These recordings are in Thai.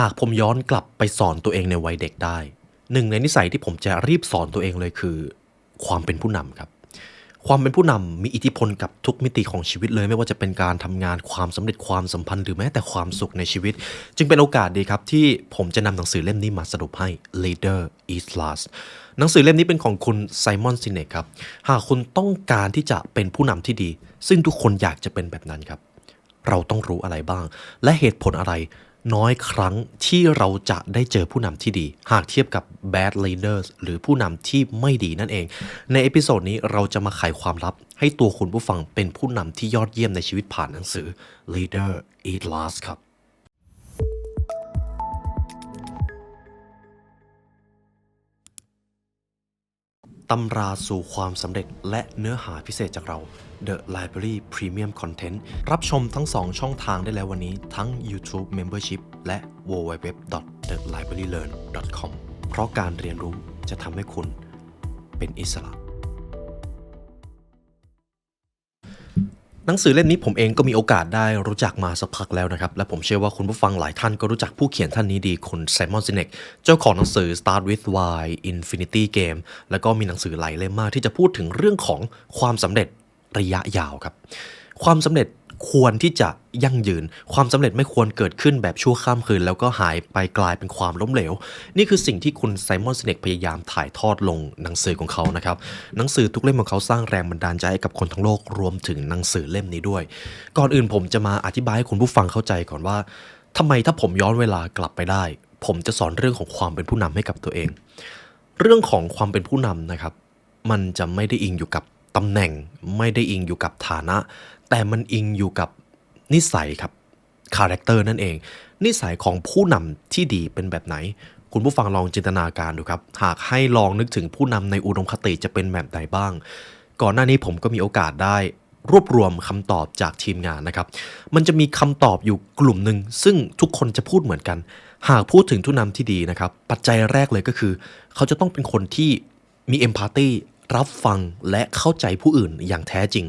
หากผมย้อนกลับไปสอนตัวเองในวัยเด็กได้ หนึ่งในนิสัยที่ผมจะรีบสอนตัวเองเลยคือ ความเป็นผู้นำครับ ความเป็นผู้นำมีอิทธิพลกับทุกมิติของชีวิตเลย ไม่ว่าจะเป็นการทำงานความสำเร็จความสัมพันธ์หรือแม้แต่ความสุขในชีวิต จึงเป็นโอกาสดีครับที่ผมจะนำหนังสือเล่มนี้มาสรุปให้ Leader is Last หนังสือเล่มนี้เป็นของคุณไซมอนซินเนกครับหากคุณต้องการที่จะเป็นผู้นำที่ดี ซึ่งทุกคนอยากจะเป็นแบบนั้นครับเราต้องรู้อะไรบ้าง และเหตุผลอะไร น้อยครั้งที่เราจะได้เจอผู้นำที่ดี หากเทียบกับ bad leaders หรือผู้นำที่ไม่ดีนั่นเอง ในเอพิโซดนี้เราจะมาไขความลับ ให้ตัวคุณผู้ฟังเป็นผู้นำที่ยอดเยี่ยมในชีวิตผ่านหนังสือ Leader Eat Last ครับตำราสู่ความสำเร็จและเนื้อหาพิเศษจากเรา The Library Premium Content รับชมทั้ง 2 ช่องทางได้แล้ววันนี้ทั้ง YouTube Membership และ www.thelibrarylearn.com เพราะการเรียนรู้จะทำให้คุณเป็นอิสระ หนังสือเล่มนี้ผมเองก็มีโอกาสได้รู้จักมาสักพักแล้วนะครับ และผมเชื่อว่าคุณผู้ฟังหลายท่านก็รู้จักผู้เขียนท่านนี้ดี คุณไซมอนซินเนกเจ้าของหนังสือ Start with Why Infinity Game แล้วก็มีหนังสือหลายเล่มมากที่จะพูดถึงเรื่องของความสำเร็จ ระยะยาวครับ ความสำเร็จควรที่จะยั่งยืน ความสำเร็จไม่ควรเกิดขึ้นแบบชั่วข้ามคืน แล้วก็หายไปกลายเป็นความล้มเหลว นี่คือสิ่งที่คุณไซมอนซินเนกพยายามถ่ายทอดลงหนังสือของเขานะครับ หนังสือทุกเล่มของเขาสร้างแรงบันดาลใจให้กับคนทั้งโลกรวมถึงหนังสือเล่มนี้ด้วย ก่อนอื่นผมจะมาอธิบายให้คุณผู้ฟังเข้าใจก่อนว่าทำไมถ้าผมย้อนเวลากลับไปได้ ผมจะสอนเรื่องของความเป็นผู้นำให้กับตัวเอง เรื่องของความเป็นผู้นำนะครับ มันจะไม่ได้อิงอยู่กับ ตำแหน่งไม่ได้อิงอยู่กับฐานะ แต่มันอิงอยู่กับนิสัยครับคาแรคเตอร์นั่นเอง นิสัยของผู้นำที่ดีเป็นแบบไหน คุณผู้ฟังลองจินตนาการดูครับ หากให้ลองนึกถึงผู้นำในอุดมคติจะเป็นแบบไหนบ้าง ก่อนหน้านี้ผมก็มีโอกาสได้รวบรวมคำตอบจากทีมงานนะครับ มันจะมีคำตอบอยู่กลุ่มหนึ่งซึ่งทุกคนจะพูดเหมือนกัน หากพูดถึงผู้นำที่ดีนะครับ ปัจจัยแรกเลยก็คือ เขาจะต้องเป็นคนที่มีเอมพัตตี รับฟังและเข้าใจผู้อื่นอย่างแท้จริง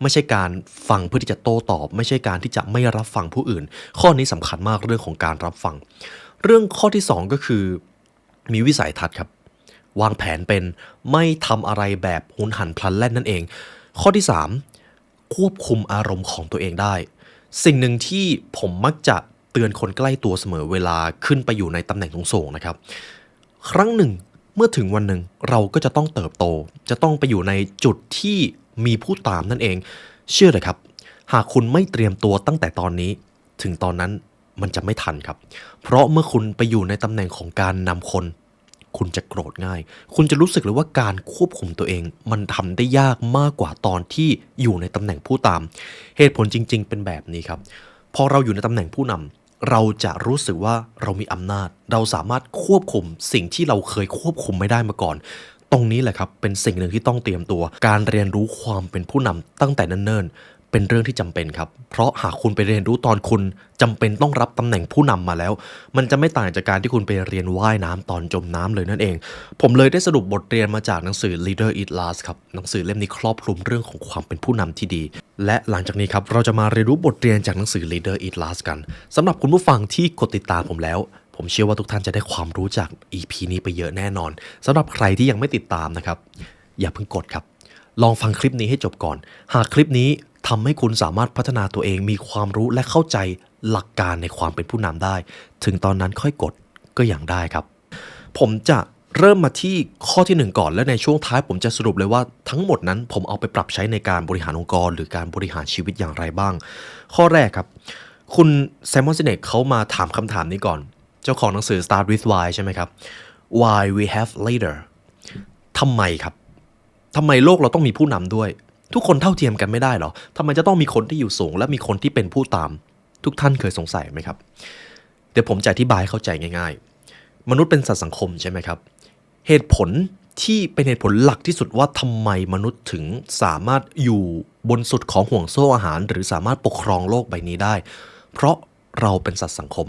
ไม่ใช่การฟังเพื่อที่จะโต้ตอบ ไม่ใช่การที่จะไม่รับฟังผู้อื่น ข้อนี้สำคัญมากเรื่องของการรับฟัง เรื่องข้อที่สองก็คือ มีวิสัยทัศน์ครับ วางแผนเป็นไม่ทำอะไรแบบหุนหันพลันแล่นนั่นเอง ข้อที่ 3 ควบคุมอารมณ์ของตัวเองได้ สิ่งหนึ่งที่ผมมักจะเตือนคนใกล้ตัวเสมอเวลาขึ้นไปอยู่ในตำแหน่งสูงๆนะครับ ครั้งหนึ่ง เมื่อถึงวันหนึ่งเราก็จะต้องเติบโต จะต้องไปอยู่ในจุดที่มีผู้ตามนั่นเอง เชื่อเลยครับ หากคุณไม่เตรียมตัวตั้งแต่ตอนนี้ ถึงตอนนั้นมันจะไม่ทันครับ เพราะเมื่อคุณไปอยู่ในตำแหน่งของการนำคน คุณจะโกรธง่าย คุณจะรู้สึกเลยว่าการควบคุมตัวเอง มันทำได้ยากมากกว่าตอนที่อยู่ในตำแหน่งผู้ตาม เหตุผลจริง ๆ เป็นแบบนี้ครับ พอเราอยู่ในตำแหน่งผู้นำ เราจะรู้สึกว่าเรามีอำนาจ เราสามารถควบคุมสิ่งที่เราเคยควบคุมไม่ได้มาก่อน ตรงนี้แหละครับเป็นสิ่งหนึ่งที่ต้องเตรียมตัว การเรียนรู้ความเป็นผู้นำตั้งแต่เนิ่นๆ เป็นเรื่องที่จำเป็นครับ เพราะหากคุณไปเรียนรู้ตอนคุณจำเป็นต้องรับตำแหน่งผู้นำมาแล้ว มันจะไม่ต่างจากการที่คุณไปเรียนว่ายน้ำตอนจมน้ำเลยนั่นเอง ผมเลยได้สรุปบทเรียนมาจากหนังสือ Leader Eat Last ครับ หนังสือเล่มนี้ครอบคลุมเรื่องของความเป็นผู้นำที่ดี และหลังจากนี้ครับ เราจะมาเรียนรู้บทเรียนจากหนังสือ Leader Eat Last กันสำหรับคุณผู้ฟังที่กดติดตามผมแล้วผมเชื่อว่าทุกท่านจะได้ความรู้จาก EP นี้ไปเยอะแน่นอนสำหรับใครที่ยังไม่ติดตามนะครับ อย่าเพิ่งกดครับ ลองฟังคลิปนี้ให้จบก่อน หากคลิปนี้ทำให้คุณสามารถพัฒนาตัวเองมีความรู้และเข้าใจหลักการในความเป็นผู้นำได้ ถึงตอนนั้นค่อยกดก็อย่างได้ครับ ผมจะเริ่มมาที่ข้อที่หนึ่งก่อน และในช่วงท้ายผมจะสรุปเลยว่าทั้งหมดนั้นผมเอาไปปรับใช้ในการบริหารองค์กร หรือการบริหารชีวิตอย่างไรบ้าง ข้อแรกครับ คุณแซมมอนซินเนกเขามาถามคำถามนี้ก่อน เจ้าของหนังสือ Start with Why ใช่ไหมครับ Why we have leader ทำไมครับ ทำไมโลกเราต้องมีผู้นำด้วย ทุกคนเท่าเทียมกันไม่ได้หรอทำไมจะต้องมีคนที่อยู่สูง และมีคนที่เป็นผู้ตาม ทุกท่านเคยสงสัยไหมครับ เดี๋ยวผมจะอธิบายให้เข้าใจง่าย ๆ มนุษย์เป็นสัตว์สังคมใช่ไหมครับ เหตุผลที่เป็นเหตุผลหลักที่สุดว่าทำไมมนุษย์ถึงสามารถอยู่บนสุดของห่วงโซ่อาหาร หรือสามารถปกครองโลกใบนี้ได้ เพราะเราเป็นสัตว์สังคม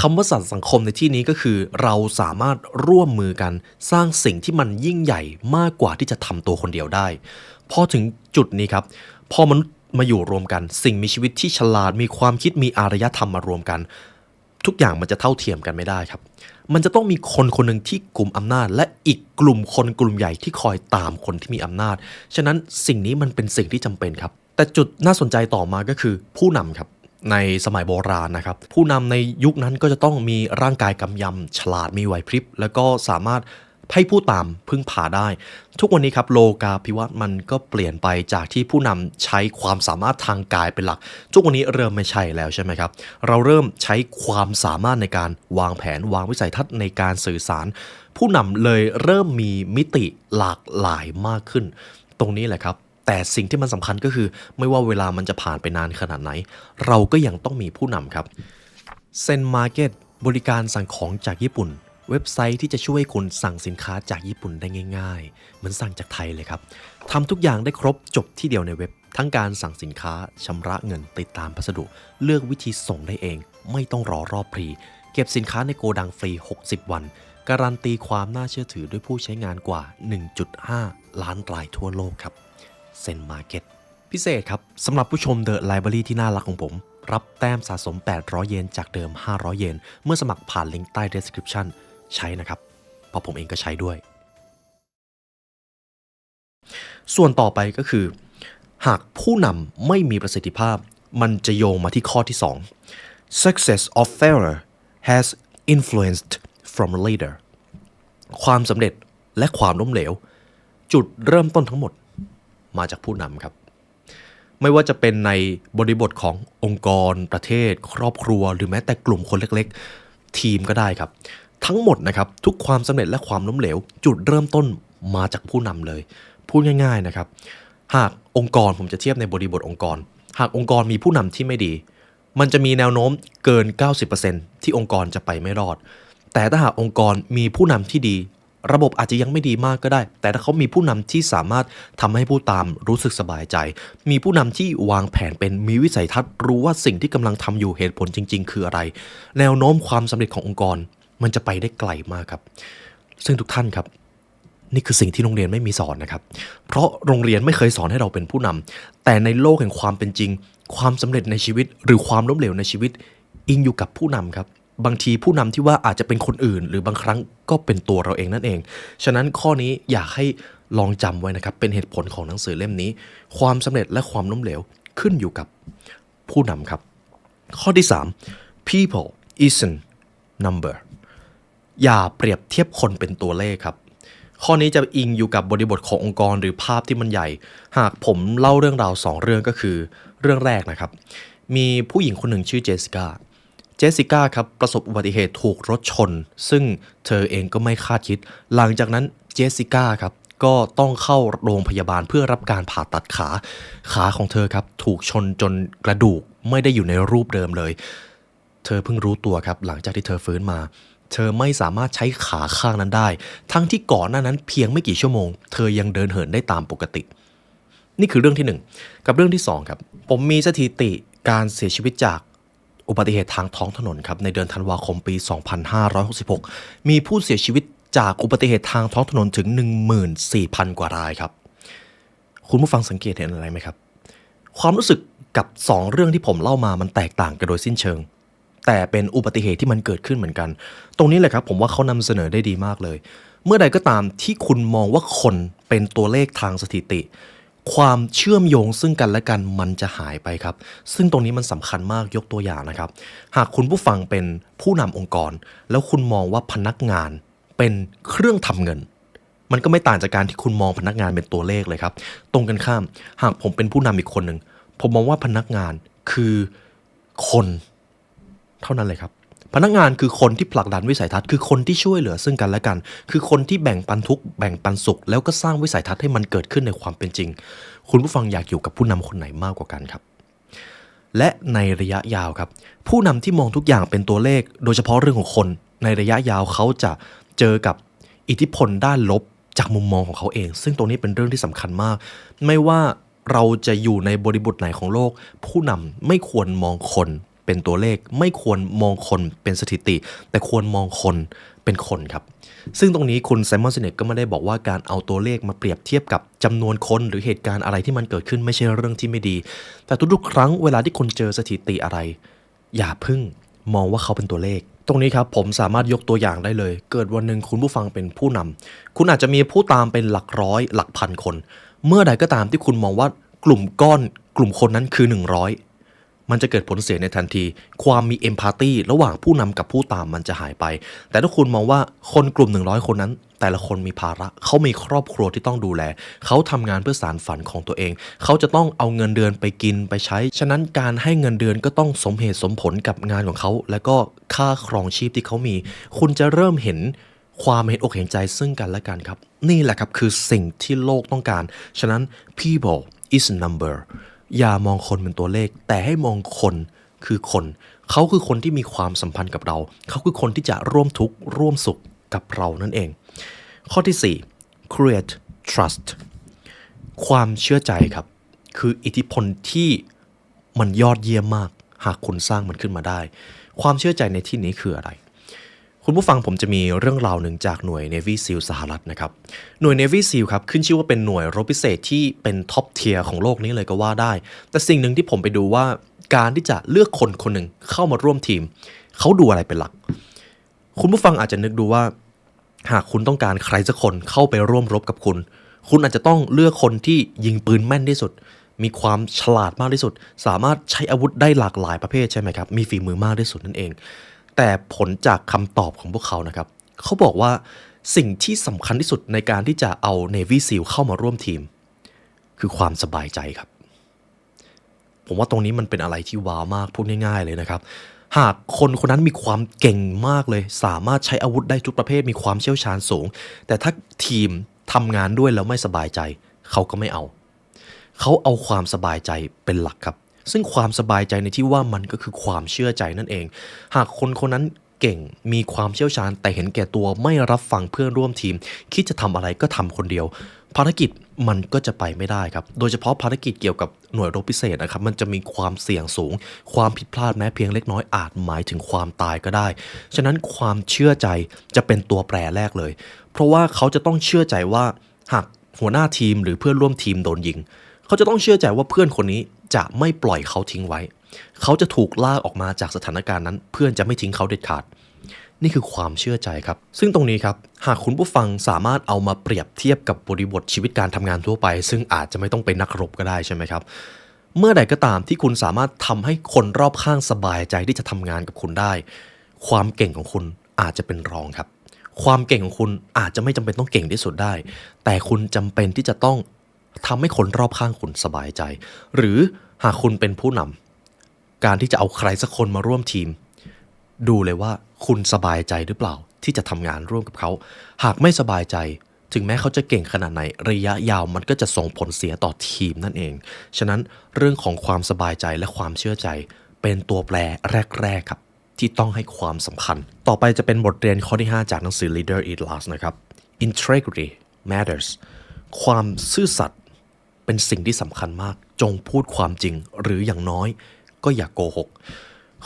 คำว่าสัตว์สังคมในที่นี้ก็คือ เราสามารถร่วมมือกันสร้างสิ่งที่มันยิ่งใหญ่มากกว่าที่จะทำตัวคนเดียวได้ พอถึงจุดนี้ครับ พอมนุษย์มาอยู่รวมกัน สิ่งมีชีวิตที่ฉลาดมีความคิดมีอารยธรรมมารวมกัน ทุกอย่างมันจะเท่าเทียมกันไม่ได้ครับ มันจะต้องมีคนคนหนึ่งที่กลุ่มอำนาจ และอีกกลุ่มคนกลุ่มใหญ่ที่คอยตามคนที่มีอำนาจ ฉะนั้นสิ่งนี้มันเป็นสิ่งที่จำเป็นครับ แต่จุดน่าสนใจต่อมาก็คือผู้นำครับ ในสมัยโบราณนะครับ ผู้นำในยุคนั้นก็จะต้องมีร่างกายกำยำฉลาดมีไหวพริบ แล้วก็สามารถให้ผู้ตามพึ่งพาได้ ทุกวันนี้ครับโลกาภิวัตน์มันก็เปลี่ยนไปจากที่ผู้นำใช้ความสามารถทางกายเป็นหลัก ทุกวันนี้เริ่มไม่ใช่แล้วใช่ไหมครับ เราเริ่มใช้ความสามารถในการวางแผนวางวิสัยทัศน์ในการสื่อสาร ผู้นำเลยเริ่มมีมิติหลากหลายมากขึ้น ตรงนี้แหละครับ แต่สิ่งที่มันสำคัญก็คือ ไม่ว่าเวลามันจะผ่านไปนานขนาดไหน เราก็ยังต้องมีผู้นำครับเซนมาร์เก็ตบริการสั่งของจากญี่ปุ่น เว็บไซต์ที่จะช่วยคุณสั่งสินค้าจากญี่ปุ่นได้ง่ายๆ เหมือนสั่งจากไทยเลยครับทำทุกอย่างได้ครบจบที่เดียวในเว็บ ทั้งการสั่งสินค้าชำระเงินติดตามพัสดุ เลือกวิธีส่งได้เอง ไม่ต้องรอรอบพรี เก็บสินค้าในโกดังฟรี 60 วัน การันตีความน่าเชื่อถือด้วยผู้ใช้งานกว่า 1.5 ล้านรายทั่วโลกครับ เซนมาร์เก็ตพิเศษครับสำหรับผู้ชม The Library ที่น่ารักของผม รับแต้มสะสม 800 เยนจากเดิม 500 เยน เมื่อสมัครผ่านลิงก์ใต้ description ใช้นะครับ เพราะผมเองก็ใช้ด้วย ส่วนต่อไปก็คือ หากผู้นำไม่มีประสิทธิภาพ มันจะโยงมาที่ข้อที่ 2 success or failure has influenced from leader ความสำเร็จและความล้มเหลว จุดเริ่มต้นทั้งหมด มาจากผู้นำครับ ไม่ว่าจะเป็นในบริบทขององค์กร ประเทศ ครอบครัว หรือแม้แต่กลุ่มคนเล็กๆ ทีมก็ได้ครับ ทั้งหมดนะครับทุกความสำเร็จและความล้มเหลว จุดเริ่มต้นมาจากผู้นำเลย พูดง่าย ๆนะครับ หากองค์กรผมจะเทียบในบริบทองค์กร หากองค์กรมีผู้นำที่ไม่ดี มันจะมีแนวโน้มเกิน 90%ที่องค์กรจะไปไม่รอดแต่ถ้าหากองค์กรมีผู้นำที่ดี ระบบอาจจะยังไม่ดีมากก็ได้ แต่ถ้าเขามีผู้นำที่สามารถทำให้ผู้ตามรู้สึกสบายใจ มีผู้นำที่วางแผนเป็นมีวิสัยทัศน์ รู้ว่าสิ่งที่กำลังทำอยู่เหตุผลจริง ๆ คืออะไร แนวโน้มความสำเร็จขององค์กร มันจะไปได้ไกลมากครับ ซึ่งทุกท่านครับ นี่คือสิ่งที่โรงเรียนไม่มีสอนนะครับ เพราะโรงเรียนไม่เคยสอนให้เราเป็นผู้นำแต่ในโลกแห่งความเป็นจริง ความสำเร็จในชีวิต หรือความล้มเหลวในชีวิต อิงอยู่กับผู้นำครับ บางทีผู้นำที่ว่าอาจจะเป็นคนอื่น หรือบางครั้งก็เป็นตัวเราเองนั่นเอง ฉะนั้นข้อนี้อยากให้ลองจำไว้นะครับ เป็นเหตุผลของหนังสือเล่มนี้ ความสำเร็จและความล้มเหลวขึ้นอยู่กับผู้นำครับ ข้อที่ 3 people isn't number อย่าเปรียบเทียบคนเป็นตัวเลขครับ ข้อนี้จะอิงอยู่กับบริบทขององค์กรหรือภาพที่มันใหญ่ หากผมเล่าเรื่องราว 2 เรื่องก็คือ เรื่องแรกนะครับ มีผู้หญิงคนหนึ่งชื่อเจสิก้า เจสสิก้าครับประสบอุบัติเหตุถูกรถชน ซึ่งเธอเองก็ไม่คาดคิด หลังจากนั้นเจสสิก้าครับก็ต้องเข้าโรงพยาบาลเพื่อรับการผ่าตัดขา ขาของเธอครับถูกชนจนกระดูกไม่ได้อยู่ในรูปเดิมเลย เธอเพิ่งรู้ตัวครับหลังจากที่เธอฟื้นมา เธอไม่สามารถใช้ขาข้างนั้นได้ ทั้งที่ก่อนหน้านั้นเพียงไม่กี่ชั่วโมง เธอยังเดินเหินได้ตามปกติ นี่คือเรื่องที่ 1 กับเรื่องที่ 2 ครับ ผมมีสถิติการเสียชีวิตจาก อุบัติเหตุทางท้องถนนครับในเดือนธันวาคมปี 2566 มีผู้เสียชีวิตจากอุบัติเหตุทางท้องถนนถึง 14,000 กว่ารายครับ คุณผู้ฟังสังเกตเห็นอะไรไหมครับ ความรู้สึกกับ 2 เรื่องที่ผมเล่ามามันแตกต่างกันโดยสิ้นเชิง แต่เป็นอุบัติเหตุที่มันเกิดขึ้นเหมือนกัน ตรงนี้แหละครับผมว่าเขานำเสนอได้ดีมากเลย เมื่อใดก็ตามที่คุณมองว่าคนเป็นตัวเลขทางสถิติ ความเชื่อมโยงซึ่งกันและกันมันจะหายไปครับ ซึ่งตรงนี้มันสำคัญมากยกตัวอย่างนะครับ หากคุณผู้ฟังเป็นผู้นำองค์กร แล้วคุณมองว่าพนักงานเป็นเครื่องทำเงิน มันก็ไม่ต่างจากการที่คุณมองพนักงานเป็นตัวเลขเลยครับ ตรงกันข้าม หากผมเป็นผู้นำอีกคนหนึ่งผมมองว่าพนักงานคือคน เท่านั้นเลยครับ พนักงานคือคนที่ผลักดันวิสัยทัศน์คือคนที่ช่วยเหลือซึ่งกันและกัน คือคนที่แบ่งปันทุกแบ่งปันสุข แล้วก็สร้างวิสัยทัศน์ให้มันเกิดขึ้นในความเป็นจริง คุณผู้ฟังอยากอยู่กับผู้นำคนไหนมากกว่ากันครับ และในระยะยาวครับ ผู้นำที่มองทุกอย่างเป็นตัวเลข โดยเฉพาะเรื่องของคน ในระยะยาวเขาจะเจอกับอิทธิพลด้านลบจากมุมมองของเขาเอง ซึ่งตรงนี้เป็นเรื่องที่สำคัญมาก ไม่ว่าเราจะอยู่ในบริบทไหนของโลก ผู้นำไม่ควรมองคน เป็นตัวเลข ไม่ควรมองคนเป็นสถิติ แต่ควรมองคนเป็นคนครับ ซึ่งตรงนี้คุณไซมอนเซเนตก็ไม่ได้บอกว่าการเอาตัวเลขมาเปรียบเทียบกับจำนวนคนหรือเหตุการณ์อะไรที่มันเกิดขึ้นไม่ใช่เรื่องที่ไม่ดี แต่ทุกๆ ครั้งเวลาที่คุณเจอสถิติอะไร อย่าพึ่งมองว่าเขาเป็นตัวเลขตรงนี้ครับผมสามารถยกตัวอย่างได้เลย เกิดวันหนึ่งคุณผู้ฟังเป็นผู้นำคุณอาจจะมีผู้ตามเป็นหลักร้อย หลักพันคน เมื่อใดก็ตามที่คุณมองว่ากลุ่มก้อน กลุ่มคนนั้นคือ 100 มันจะเกิดผลเสียในทันที ความมีเอมพัตตีระหว่างผู้นำกับผู้ตามมันจะหายไป แต่ถ้าคุณมองว่าคนกลุ่ม 100 คนนั้น แต่ละคนมีภาระ เขามีครอบครัวที่ต้องดูแล เขาทำงานเพื่อสารฝันของตัวเอง เขาจะต้องเอาเงินเดือนไปกินไปใช้ ฉะนั้นการให้เงินเดือนก็ต้องสมเหตุสมผลกับงานของเขา และก็ค่าครองชีพที่เขามี คุณจะเริ่มเห็นความเห็นอกเห็นใจซึ่งกันและกันครับ นี่แหละครับคือสิ่งที่โลกต้องการ ฉะนั้น people is number อย่ามองคนเป็นตัวเลข แต่ให้มองคนคือคน เขาคือคนที่มีความสัมพันธ์กับเรา เขาคือคนที่จะร่วมทุกข์ร่วมสุขกับเรานั่นเอง ข้อที่ 4 create trust ความเชื่อใจครับ คืออิทธิพลที่มันยอดเยี่ยมมาก หากคุณสร้างมันขึ้นมาได้ ความเชื่อใจในที่นี้คืออะไร คุณผู้ฟังผมจะมีเรื่องราวหนึ่งจากหน่วย Navy SEAL สหรัฐนะครับ หน่วย Navy SEAL ครับ ขึ้นชื่อว่าเป็นหน่วยรบพิเศษที่เป็นท็อปเทียร์ของโลกนี้เลยก็ว่าได้ แต่สิ่งหนึ่งที่ผมไปดูว่าการที่จะเลือกคนคนหนึ่งเข้ามาร่วมทีม เขาดูอะไรเป็นหลัก คุณผู้ฟังอาจจะนึกดูว่า หากคุณต้องการใครสักคนเข้าไปร่วมรบกับคุณ คุณอาจจะต้องเลือกคนที่ยิงปืนแม่นที่สุด มีความฉลาดมากที่สุด สามารถใช้อาวุธได้หลากหลายประเภทใช่ไหมครับ มีฝีมือมากที่สุดนั่นเอง แต่ผลจากคำตอบของพวกเขานะครับ เขาบอกว่าสิ่งที่สำคัญที่สุดในการที่จะเอา Navy SEAL เข้ามาร่วมทีม คือความสบายใจครับ ผมว่าตรงนี้มันเป็นอะไรที่ว้าวมากพูดง่ายๆเลยนะครับ หากคนคนนั้นมีความเก่งมากเลย สามารถใช้อาวุธได้ทุกประเภทมีความเชี่ยวชาญสูง แต่ถ้าทีมทำงานด้วยแล้วไม่สบายใจ เขาก็ไม่เอา เขาเอาความสบายใจเป็นหลักครับ ซึ่งความสบายใจในที่ว่ามันก็คือความเชื่อใจนั่นเอง หากคนคนนั้นเก่งมีความเชี่ยวชาญแต่เห็นแก่ตัวไม่รับฟังเพื่อนร่วมทีม คิดจะทำอะไรก็ทำคนเดียว ภารกิจมันก็จะไปไม่ได้ครับ โดยเฉพาะภารกิจเกี่ยวกับหน่วยรบพิเศษนะครับ มันจะมีความเสี่ยงสูง ความผิดพลาดแม้เพียงเล็กน้อยอาจหมายถึงความตายก็ได้ ฉะนั้นความเชื่อใจจะเป็นตัวแปรแรกเลย เพราะว่าเขาจะต้องเชื่อใจว่าหากหัวหน้าทีมหรือเพื่อนร่วมทีมโดนยิง เขาจะต้องเชื่อใจว่าเพื่อนคนนี้ จะไม่ปล่อยเขาทิ้งไว้ เขาจะถูกลากออกมาจากสถานการณ์นั้น เพื่อนจะไม่ทิ้งเขาเด็ดขาด นี่คือความเชื่อใจครับ ซึ่งตรงนี้ครับ หากคุณผู้ฟังสามารถเอามาเปรียบเทียบกับบริบทชีวิตการทำงานทั่วไป ซึ่งอาจจะไม่ต้องเป็นนักรบก็ได้ใช่ไหมครับ เมื่อใดก็ตามที่คุณสามารถทำให้คนรอบข้างสบายใจที่จะทำงานกับคุณได้ ความเก่งของคุณอาจจะเป็นรองครับความเก่งของคุณอาจจะไม่จำเป็นต้องเก่งที่สุดได้ แต่คุณจำเป็นที่จะต้อง ทำให้คนรอบข้างคุณสบายใจ หรือหากคุณเป็นผู้นำการที่จะเอาใครสักคนมาร่วมทีม ดูเลยว่าคุณสบายใจหรือเปล่า ที่จะทำงานร่วมกับเขา หากไม่สบายใจ ถึงแม้เขาจะเก่งขนาดไหนระยะยาวมันก็จะส่งผลเสียต่อทีมนั่นเอง ฉะนั้นเรื่องของความสบายใจและความเชื่อใจ เป็นตัวแปรแรกๆครับ ที่ต้องให้ความสำคัญ ต่อไปจะเป็นบทเรียนข้อที่ 5 จากหนังสือ Leader Eat Last นะครับ Integrity matters ความซื่อสัตย์เป็นสิ่งที่สำคัญมาก จงพูดความจริง หรืออย่างน้อยก็อย่ากโกหก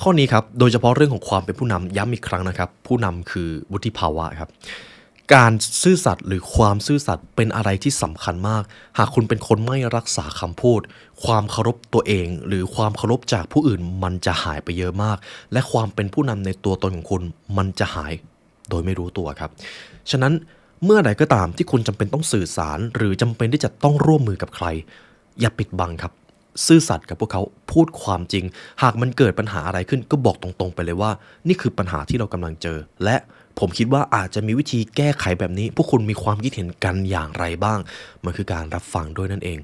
ข้อนี้ครับ โดยเฉพาะเรื่องของความเป็นผู้นำย้ำอีกครั้งนะครับ ผู้นำคือวุฒิภาวะครับ การซื่อสัตย์หรือความซื่อสัตย์เป็นอะไรที่สำคัญมาก หากคุณเป็นคนไม่รักษาคำพูด ความเคารพตัวเอง หรือความเคารพจากผู้อื่นมันจะหายไปเยอะมาก และความเป็นผู้นำในตัวตนของคุณมันจะหาย โดยไม่รู้ตัวครับ ฉะนั้น เมื่อใดก็ตามที่คุณจำเป็นต้องสื่อสาร หรือจำเป็นที่จะต้องร่วมมือกับใคร อย่าปิดบังครับ ซื่อสัตย์กับพวกเขาพูดความจริง หากมันเกิดปัญหาอะไรขึ้นก็บอกตรงๆ ไปเลยว่า นี่คือปัญหาที่เรากำลังเจอ และผมคิดว่าอาจจะมีวิธีแก้ไขแบบนี้ พวกคุณมีความคิดเห็นกันอย่างไรบ้าง มันคือการรับฟังด้วยนั่นเอง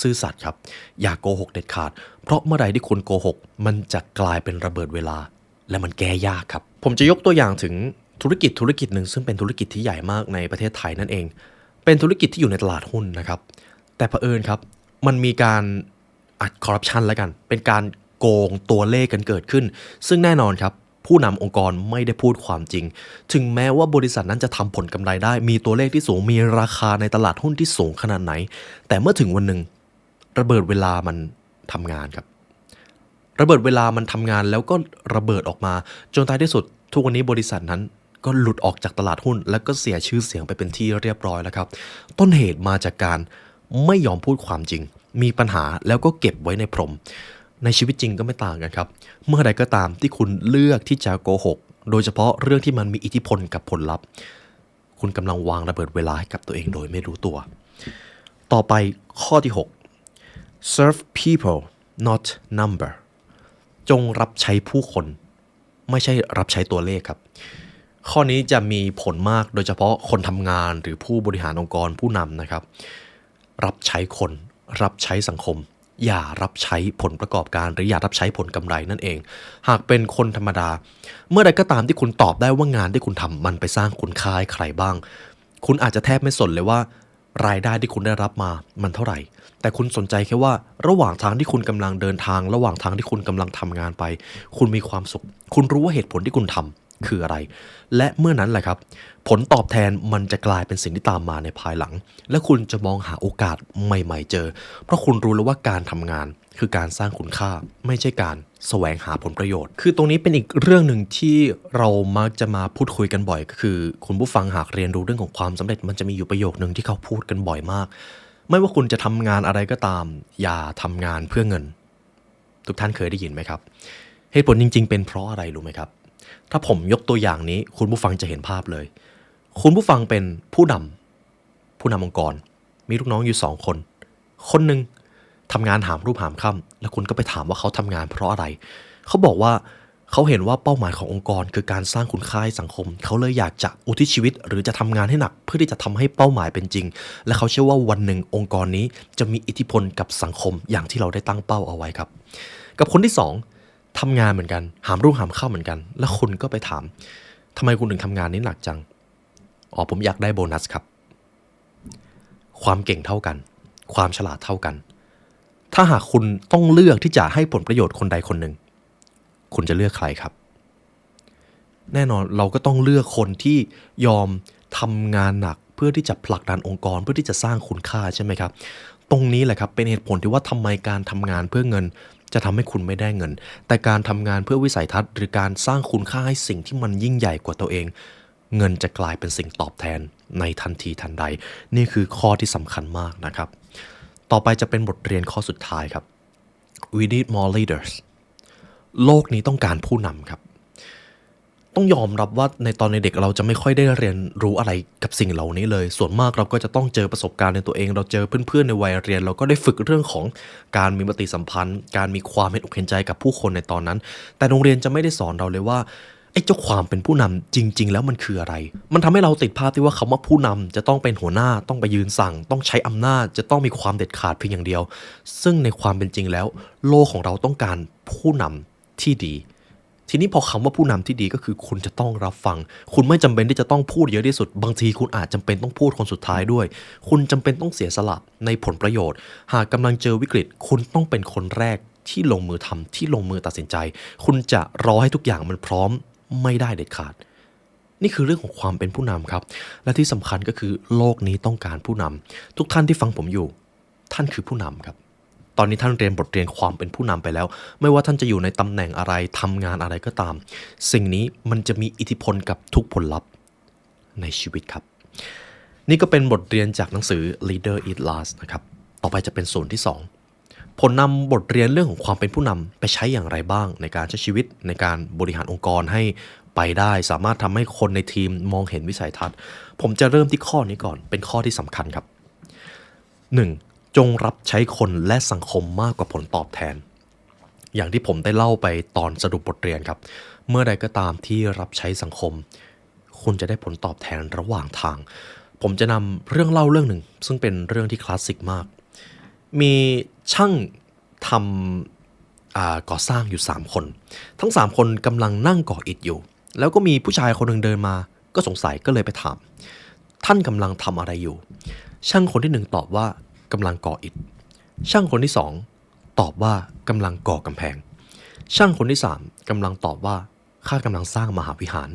ซื่อสัตย์ครับ อย่าโกหกเด็ดขาด เพราะเมื่อใดที่คุณโกหก มันจะกลายเป็นระเบิดเวลา และมันแก้ยากครับ ผมจะยกตัวอย่างถึง ธุรกิจธุรกิจหนึ่งซึ่งเป็นธุรกิจที่ใหญ่มากในประเทศไทยนั่นเอง เป็นธุรกิจที่อยู่ในตลาดหุ้นนะครับ แต่เผอิญครับ มันมีการอัดคอร์รัปชันแล้วกัน เป็นการโกงตัวเลขกันเกิดขึ้น ซึ่งแน่นอนครับ ผู้นำองค์กรไม่ได้พูดความจริง ถึงแม้ว่าบริษัทนั้นจะทำผลกำไรได้ มีตัวเลขที่สูง มีราคาในตลาดหุ้นที่สูงขนาดไหน แต่เมื่อถึงวันหนึ่งระเบิดเวลามันทำงานครับระเบิดเวลามันทำงานแล้วก็ระเบิดออกมา จนท้ายที่สุดทุกวันนี้บริษัทนั้น ก็หลุดออกจากตลาดหุ้น แล้วก็เสียชื่อเสียงไปเป็นที่เรียบร้อยแล้วครับ ต้นเหตุมาจากการไม่ยอมพูดความจริง มีปัญหาแล้วก็เก็บไว้ในพรม ในชีวิตจริงก็ไม่ต่างกันครับ เมื่อใดก็ตามที่คุณเลือกที่จะโกหก โดยเฉพาะเรื่องที่มันมีอิทธิพลกับผลลัพธ์ คุณกำลังวางระเบิดเวลาให้กับตัวเองโดยไม่รู้ตัว ต่อไปข้อที่ 6 serve people not number จงรับใช้ผู้คน ไม่ใช่รับใช้ตัวเลขครับ ข้อนี้จะมีผลมากโดยเฉพาะคนทำงานหรือผู้บริหารองค์กรผู้นำนะครับ รับใช้คน รับใช้สังคม อย่ารับใช้ผลประกอบการ หรืออย่ารับใช้ผลกำไรนั่นเอง หากเป็นคนธรรมดา เมื่อใดก็ตามที่คุณตอบได้ว่างานที่คุณทำมันไปสร้างคุณค่าให้ใครบ้าง คุณอาจจะแทบไม่สนเลยว่ารายได้ที่คุณได้รับมามันเท่าไหร่ แต่คุณสนใจแค่ว่าระหว่างทางที่คุณกำลังเดินทาง ระหว่างทางที่คุณกำลังทำงานไป คุณมีความสุข คุณรู้ว่าเหตุผลที่คุณทำ คืออะไร และเมื่อนั้นแหละครับ ผลตอบแทนมันจะกลายเป็นสิ่งที่ตามมาในภายหลัง และคุณจะมองหาโอกาสใหม่ ๆ เจอ เพราะคุณรู้แล้วว่าการทำงานคือการสร้างคุณค่าไม่ใช่การแสวงหาผลประโยชน์ คือตรงนี้เป็นอีกเรื่องหนึ่งที่เรามักจะมาพูดคุยกันบ่อย ก็คือ คุณผู้ฟังหากเรียนรู้เรื่องของความสำเร็จมันจะมีอยู่ประโยคนึงที่เขาพูดกันบ่อยมาก ไม่ว่าคุณจะทำงานอะไรก็ตาม อย่าทำงานเพื่อเงิน ทุกท่านเคยได้ยินไหมครับ เหตุผลจริง ๆ เป็นเพราะอะไรรู้ไหมครับ ถ้าผมยกตัวอย่างนี้ คุณผู้ฟังจะเห็นภาพเลย คุณผู้ฟังเป็นผู้นำผู้นำองค์กร มีลูกน้องอยู่สองคน คนหนึ่งทำงานหามรูปหามค่ำแล้วคุณก็ไปถามว่าเขาทำงานเพราะอะไร เขาบอกว่าเขาเห็นว่าเป้าหมายขององค์กร คือการสร้างคุณค่าให้สังคม เขาเลยอยากจะอุทิศชีวิต หรือจะทำงานให้หนัก เพื่อที่จะทำให้เป้าหมายเป็นจริง และเขาเชื่อว่าวันหนึ่งองค์กรนี้จะมีอิทธิพลกับสังคมอย่างที่เราได้ตั้งเป้าเอาไว้ครับ กับคนที่สอง ทำงานเหมือนกัน หามรุ่งหามข้าเหมือนกัน แล้วคุณก็ไปถามทำไมคุณถึงทำงานนี้หนักจัง อ๋อผมอยากได้โบนัสครับ ความเก่งเท่ากัน ความฉลาดเท่ากัน ถ้าหากคุณต้องเลือกที่จะให้ผลประโยชน์คนใดคนหนึ่ง คุณจะเลือกใครครับ แน่นอนเราก็ต้องเลือกคนที่ยอมทำงานหนักเพื่อที่จะผลักดันองค์กร เพื่อที่จะสร้างคุณค่าใช่ไหมครับ ตรงนี้แหละครับเป็นเหตุผลที่ว่าทำไมการทำงานเพื่อเงิน จะทำให้คุณไม่ได้เงิน แต่การทำงานเพื่อวิสัยทัศน์ หรือการสร้างคุณค่าให้สิ่งที่มันยิ่งใหญ่กว่าตัวเอง เงินจะกลายเป็นสิ่งตอบแทนในทันทีทันใด นี่คือข้อที่สำคัญมากนะครับ ต่อไปจะเป็นบทเรียนข้อสุดท้ายครับ we need more leaders โลกนี้ต้องการผู้นำครับ ต้องยอมรับว่าในตอนในเด็กเราจะไม่ค่อยได้เรียนรู้อะไรกับสิ่งเหล่านี้เลย ส่วนมากเราก็จะต้องเจอประสบการณ์ในตัวเอง เราเจอเพื่อนๆในวัยเรียน เราก็ได้ฝึกเรื่องของการมีปฏิสัมพันธ์ การมีความเห็นอกเห็นใจกับผู้คนในตอนนั้น แต่โรงเรียนจะไม่ได้สอนเราเลยว่าไอ้เจ้าความเป็นผู้นำจริง ๆ แล้วมันคืออะไร มันทำให้เราติดภาพที่ว่าคำว่าผู้นำจะต้องเป็นหัวหน้า ต้องไปยืนสั่ง ต้องใช้อำนาจ จะต้องมีความเด็ดขาดเพียงอย่างเดียว ซึ่งในความเป็นจริงแล้ว โลกของเราต้องการผู้นำที่ดี ทีนี้พอคำว่าผู้นำที่ดีก็คือคุณจะต้องรับฟัง คุณไม่จำเป็นที่จะต้องพูดเยอะที่สุด บางทีคุณอาจจำเป็นต้องพูดคนสุดท้ายด้วย คุณจำเป็นต้องเสียสละในผลประโยชน์ หากกำลังเจอวิกฤต คุณต้องเป็นคนแรกที่ลงมือทำที่ลงมือตัดสินใจ คุณจะรอให้ทุกอย่างมันพร้อมไม่ได้เด็ดขาด นี่คือเรื่องของความเป็นผู้นำครับ และที่สำคัญก็คือโลกนี้ต้องการผู้นำทุกท่านที่ฟังผมอยู่ ท่านคือผู้นำครับ ตอนนี้ท่านเรียนบทเรียนความเป็นผู้นำไปแล้ว ไม่ว่าท่านจะอยู่ในตำแหน่งอะไรทำงานอะไรก็ตาม สิ่งนี้มันจะมีอิทธิพลกับทุกผลลัพธ์ในชีวิตครับ นี่ก็เป็นบทเรียนจากหนังสือ Leader Eat Last นะครับ ต่อไปจะเป็นส่วนที่ 2 ผลนำบทเรียนเรื่องของความเป็นผู้นำไปใช้อย่างไรบ้าง ในการใช้ชีวิตในการบริหารองค์กรให้ไปได้ สามารถทำให้คนในทีมมองเห็นวิสัยทัศน์ ผมจะเริ่มที่ข้อนี้ก่อนเป็นข้อที่สำคัญครับ 1. จงรับใช้คนและสังคมมากกว่าผลตอบแทน อย่างที่ผมได้เล่าไปตอนสรุปบทเรียนครับ เมื่อใดก็ตามที่รับใช้สังคม คุณจะได้ผลตอบแทนระหว่างทาง ผมจะนำเรื่องเล่าเรื่องหนึ่ง ซึ่งเป็นเรื่องที่คลาสสิกมาก มีช่างทำก่อสร้างอยู่ 3 คน ทั้ง 3 คนกำลังนั่งก่ออิฐอยู่ แล้วก็มีผู้ชายคนหนึ่งเดินมา ก็สงสัยก็เลยไปถาม ท่านกำลังทำอะไรอยู่ ช่างคนที่หนึ่งตอบว่า กำลังก่ออิฐ ช่างคนที่สองตอบว่ากำลังก่อกำแพง ช่างคนที่สามกำลังตอบว่าข้ากำลังสร้างมหาวิหาร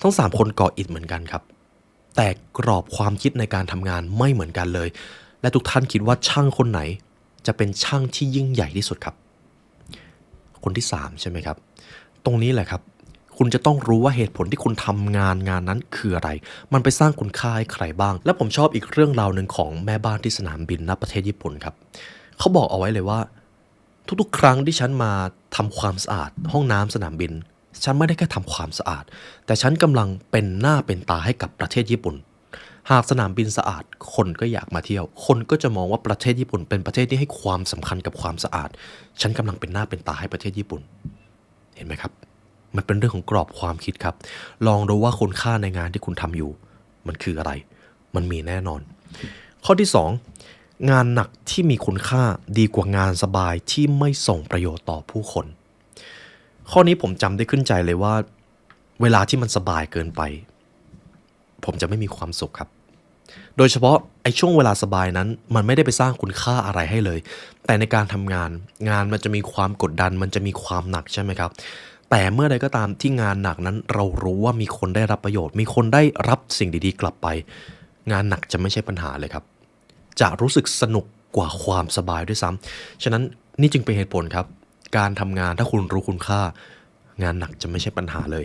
ทั้งสามคนก่ออิฐเหมือนกันครับ แต่กรอบความคิดในการทำงานไม่เหมือนกันเลย และทุกท่านคิดว่าช่างคนไหน จะเป็นช่างที่ยิ่งใหญ่ที่สุดครับ คนที่สามใช่ไหมครับ ตรงนี้แหละครับ คุณจะต้องรู้ว่าเหตุผลที่คุณทำงานงานนั้นคืออะไร มันไปสร้างคุณค่าให้ใครบ้าง และผมชอบอีกเรื่องราวหนึ่งของแม่บ้านที่สนามบินณประเทศญี่ปุ่นครับ เขาบอกเอาไว้เลยว่า ทุกๆ ครั้งที่ฉันมาทำความสะอาด ห้องน้ำสนามบิน ฉันไม่ได้แค่ทำความสะอาด แต่ฉันกำลังเป็นหน้าเป็นตาให้กับประเทศญี่ปุ่น หากสนามบินสะอาด คนก็อยากมาเที่ยว คนก็จะมองว่าประเทศญี่ปุ่น เป็นประเทศที่ให้ความสำคัญกับความสะอาด ฉันกำลังเป็นหน้าเป็นตาให้ประเทศญี่ปุ่น เห็นไหมครับ มันเป็นเรื่องของกรอบความคิดครับ ลองดูว่าคุณค่าในงานที่คุณทำอยู่ มันคืออะไร มันมีแน่นอน ข้อที่ 2 งานหนักที่มีคุณค่าดีกว่างานสบายที่ไม่ส่งประโยชน์ต่อผู้คน ข้อนี้ผมจำได้ขึ้นใจเลยว่า เวลาที่มันสบายเกินไป ผมจะไม่มีความสุขครับ โดยเฉพาะไอ้ช่วงเวลาสบายนั้น มันไม่ได้ไปสร้างคุณค่าอะไรให้เลย แต่ในการทำงาน งานมันจะมีความกดดัน มันจะมีความหนักใช่ไหมครับ แต่เมื่อใดก็ตามที่งานหนักนั้น เรารู้ว่ามีคนได้รับประโยชน์ มีคนได้รับสิ่งดีๆ กลับไป งานหนักจะไม่ใช่ปัญหาเลยครับ จะรู้สึกสนุกกว่าความสบายด้วยซ้ำฉะนั้นนี่จึงเป็นเหตุผลครับ การทำงานถ้าคุณรู้คุณค่า งานหนักจะไม่ใช่ปัญหาเลย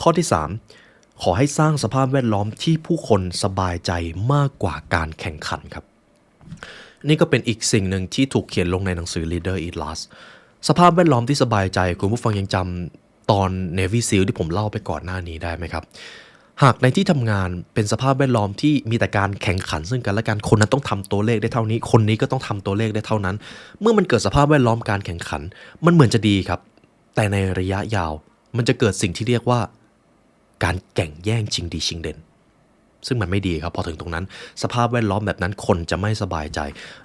ข้อที่ 3 ขอให้สร้างสภาพแวดล้อมที่ผู้คนสบายใจมากกว่าการแข่งขันครับ นี่ก็เป็นอีกสิ่งหนึ่งที่ถูกเขียนลงในหนังสือ Leader Eat Last สภาพแวดล้อมที่สบายใจคุณผู้ฟังยังจำตอน Navy SEAL ที่ผมเล่าไปก่อนหน้านี้ได้ไหมครับ หากในที่ทำงานเป็นสภาพแวดล้อมที่มีแต่การแข่งขันซึ่งกันและกันคนนั้นต้องทำตัวเลขได้เท่านี้ คนนี้ก็ต้องทำตัวเลขได้เท่านั้น เมื่อมันเกิดสภาพแวดล้อมการแข่งขัน มันเหมือนจะดีครับ แต่ในระยะยาว มันจะเกิดสิ่งที่เรียกว่า การแข่งแย่งชิงดีชิงเด่น ซึ่งมันไม่ดีครับพอถึงตรงนั้น สภาพแวดล้อมแบบนั้นคนจะไม่สบายใจ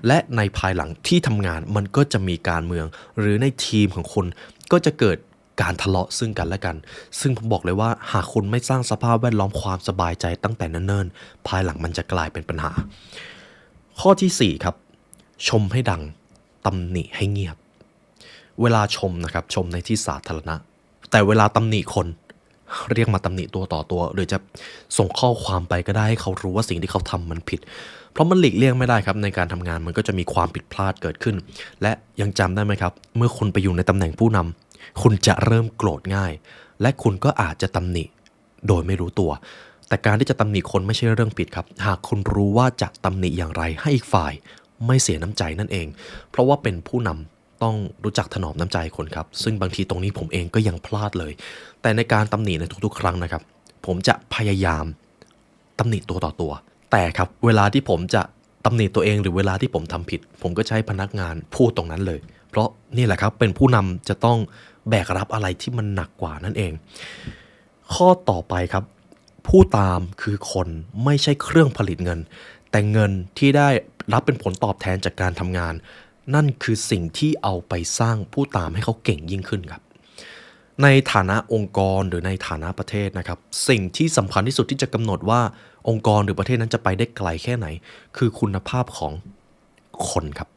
และในภายหลังที่ทำงานมันก็จะมีการเมือง หรือในทีมของคุณก็จะเกิดการทะเลาะซึ่งกันและกัน ซึ่งผมบอกเลยว่าหากคุณไม่สร้างสภาพแวดล้อมความสบายใจตั้งแต่เนิ่นๆ ภายหลังมันจะกลายเป็นปัญหา ข้อทีสี่4ครับชมให้ดังตำหนิให้เงียบ เวลาชมนะครับชมในที่สาธารณะ แต่เวลาตำหนิคน เรียกมาตำหนิตัวต่อตัว หรือจะส่งข้อความไปก็ได้ให้เขารู้ว่าสิ่งที่เขาทำมันผิด เพราะมันหลีกเลี่ยงไม่ได้ครับในการทำงานมันก็จะมีความผิดพลาดเกิดขึ้น และยังจำได้ไหมครับ เมื่อคุณไปอยู่ในตำแหน่งผู้นำคุณจะเริ่มโกรธง่าย และคุณก็อาจจะตำหนิ โดยไม่รู้ตัว แต่การที่จะตำหนิคนไม่ใช่เรื่องผิดครับ หากคุณรู้ว่าจะตำหนิอย่างไรให้อีกฝ่าย ไม่เสียน้ำใจนั่นเอง เพราะว่าเป็นผู้นำ ต้องรู้จักถนอมน้ำใจคนครับ ซึ่งบางทีตรงนี้ผมเองก็ยังพลาดเลย แต่ในการตำหนิในทุกๆ ครั้งนะครับ ผมจะพยายามตำหนิตัวต่อตัว แต่ครับเวลาที่ผมจะตำหนิตัวเองหรือเวลาที่ผมทำผิด ผมก็ใช้พนักงานพูดตรงนั้นเลย เพราะนี่แหละครับเป็นผู้นำจะต้องแบกรับอะไรที่มันหนักกว่านั่นเอง ข้อต่อไปครับ ผู้ตามคือคนไม่ใช่เครื่องผลิตเงิน แต่เงินที่ได้รับเป็นผลตอบแทนจากการทำงาน นั่นคือสิ่งที่เอาไปสร้างผู้ตามให้เขาเก่งยิ่งขึ้นครับ ในฐานะองค์กรหรือในฐานะประเทศนะครับ สิ่งที่สำคัญที่สุดที่จะกำหนดว่าองค์กรหรือประเทศนั้นจะไปได้ไกลแค่ไหน คือคุณภาพของคนครับ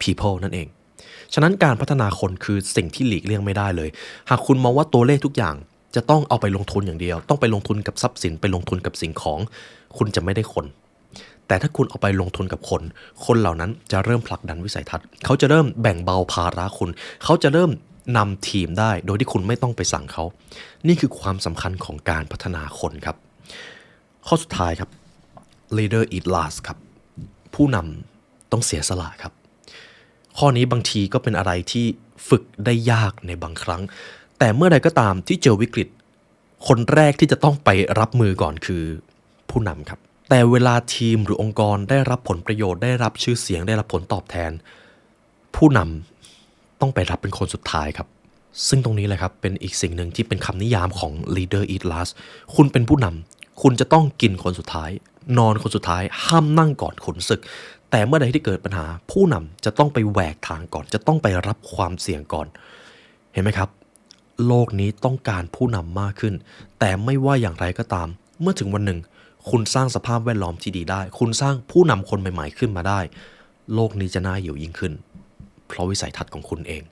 people นั่นเอง ฉะนั้นการพัฒนาคนคือสิ่งที่หลีกเลี่ยงไม่ได้เลย หากคุณมองว่าตัวเลขทุกอย่างจะต้องเอาไปลงทุนอย่างเดียว ต้องไปลงทุนกับทรัพย์สินไปลงทุนกับสิ่งของ คุณจะไม่ได้คน แต่ถ้าคุณเอาไปลงทุนกับคน คนเหล่านั้นจะเริ่มผลักดันวิสัยทัศน์ เขาจะเริ่มแบ่งเบาภาระคุณ เขาจะเริ่มนำทีมได้โดยที่คุณไม่ต้องไปสั่งเขา นี่คือความสำคัญของการพัฒนาคนครับ ข้อสุดท้ายครับ leader eat last ครับ ผู้นำต้องเสียสละครับ ข้อนี้บางทีก็เป็นอะไรที่ฝึกได้ยากในบางครั้ง แต่เมื่อใดก็ตามที่เจอวิกฤต คนแรกที่จะต้องไปรับมือก่อนคือผู้นำครับ แต่เวลาทีมหรือองค์กรได้รับผลประโยชน์ได้รับชื่อเสียงได้รับผลตอบแทน ผู้นำต้องไปรับเป็นคนสุดท้ายครับ ซึ่งตรงนี้แหละครับเป็นอีกสิ่งหนึ่งที่เป็นคำนิยามของ leader eat last คุณเป็นผู้นำคุณจะต้องกินคนสุดท้าย นอนคนสุดท้าย ห้ามนั่งก่อนขนศึก แต่เมื่อใดที่เกิดปัญหา ผู้นำจะต้องไปแหวกทางก่อน จะต้องไปรับความเสี่ยงก่อน เห็นไหมครับ โลกนี้ต้องการผู้นำมากขึ้น แต่ไม่ว่าอย่างไรก็ตาม เมื่อถึงวันหนึ่ง คุณสร้างสภาพแวดล้อมที่ดีได้ คุณสร้างผู้นำคนใหม่ ๆ ขึ้นมาได้ โลกนี้จะน่าอยู่ยิ่งขึ้น เพราะวิสัยทัศน์ของคุณเอง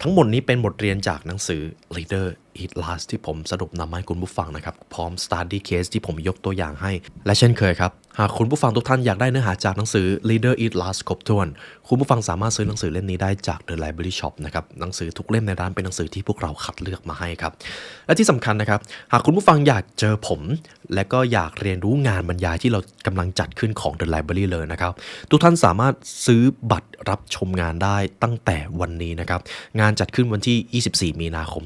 ทั้งหมดนี้เป็นบทเรียนจากหนังสือ Leader Eat Last ที่ผมสรุปนำมาให้คุณผู้ฟังนะครับ พร้อม Study Case ที่ผมยกตัวอย่างให้ และเช่นเคยครับ หากคุณผู้ฟังทุกท่านอยากได้เนื้อหาจากหนังสือ Leader Eat Last ครบถ้วน คุณผู้ฟังสามารถซื้อหนังสือเล่มนี้ได้จาก The Library Shop นะครับหนังสือทุกเล่มในร้านเป็นหนังสือที่พวกเราคัดเลือกมาให้ครับและที่สำคัญนะครับ หากคุณผู้ฟังอยากเจอผม และก็อยากเรียนรู้งานบรรยายที่เรากำลังจัดขึ้นของ The Library เลยนะครับ ทุกท่านสามารถซื้อบัตรรับชมงานได้ตั้งแต่วันนี้นะครับงานจัดขึ้นวันที่ 24 มีนาคม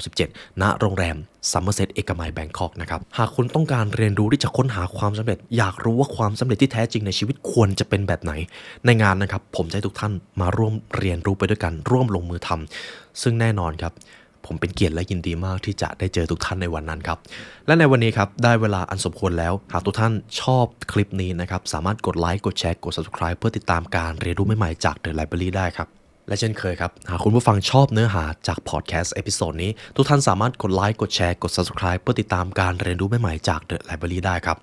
2567 ณ โรงแรมซัมเมอร์เซตเอกมัยแบงคอกนะครับ หากคุณต้องการเรียนรู้ที่จะค้นหาความสำเร็จ อยากรู้ว่าความสำเร็จที่แท้จริงในชีวิตควรจะเป็นแบบไหน ในงานนะครับ ผมจะให้ทุกท่านมาร่วมเรียนรู้ไปด้วยกัน ร่วมลงมือทำซึ่งแน่นอนครับผมเป็นเกียรติและยินดีมากที่จะได้เจอทุกท่านในวันนั้นครับ และในวันนี้ครับ ได้เวลาอันสมควรแล้ว หากทุกท่านชอบคลิปนี้นะครับ สามารถกดไลค์ กดแชร์ กด subscribe เพื่อติดตามการเรียนรู้ใหม่ๆจาก The Library ได้ครับ และเช่นเคยครับ หากคุณผู้ฟังชอบเนื้อหาจากพอดแคสต์เอพิโซดนี้ ทุกท่านสามารถกดไลค์กดแชร์กด subscribe เพื่อติดตามการเรียนรู้ใหม่ๆจาก The Library ได้ครับ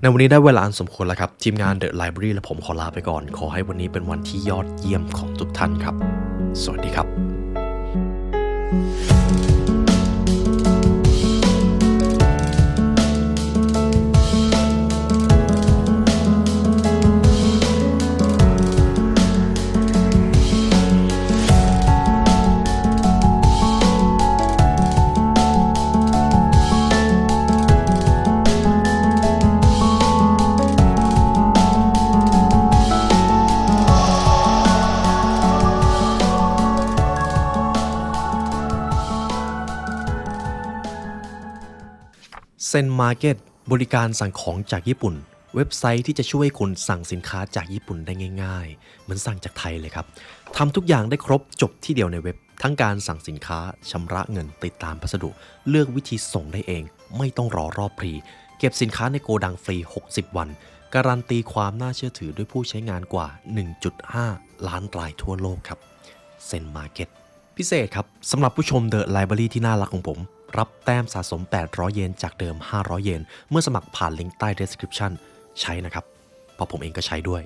ในวันนี้ได้เวลาอันสมควรแล้วครับ ทีมงาน The Library และผมขอลาไปก่อน ขอให้วันนี้เป็นวันที่ยอดเยี่ยมของทุกท่านครับ สวัสดีครับ เซนมาร์เก็ตบริการสั่งของจากญี่ปุ่น เว็บไซต์ที่จะช่วยคุณสั่งสินค้าจากญี่ปุ่นได้ง่าย ๆ เหมือนสั่งจากไทยเลยครับทำทุกอย่างได้ครบจบที่เดียวในเว็บ ทั้งการสั่งสินค้าชำระเงินติดตามพัสดุ เลือกวิธีส่งได้เอง ไม่ต้องรอรอบพรี เก็บสินค้าในโกดังฟรี 60 วัน การันตีความน่าเชื่อถือด้วยผู้ใช้งานกว่า 1.5 ล้านรายทั่วโลกครับเซนมาร์เก็ตพิเศษครับสำหรับผู้ชม The Library ที่น่ารักของผม รับแต้มสะสม 800 เยนจากเดิม 500 เยน เมื่อสมัครผ่านลิงก์ใต้ description ใช้นะครับ เพราะผมเองก็ใช้ด้วย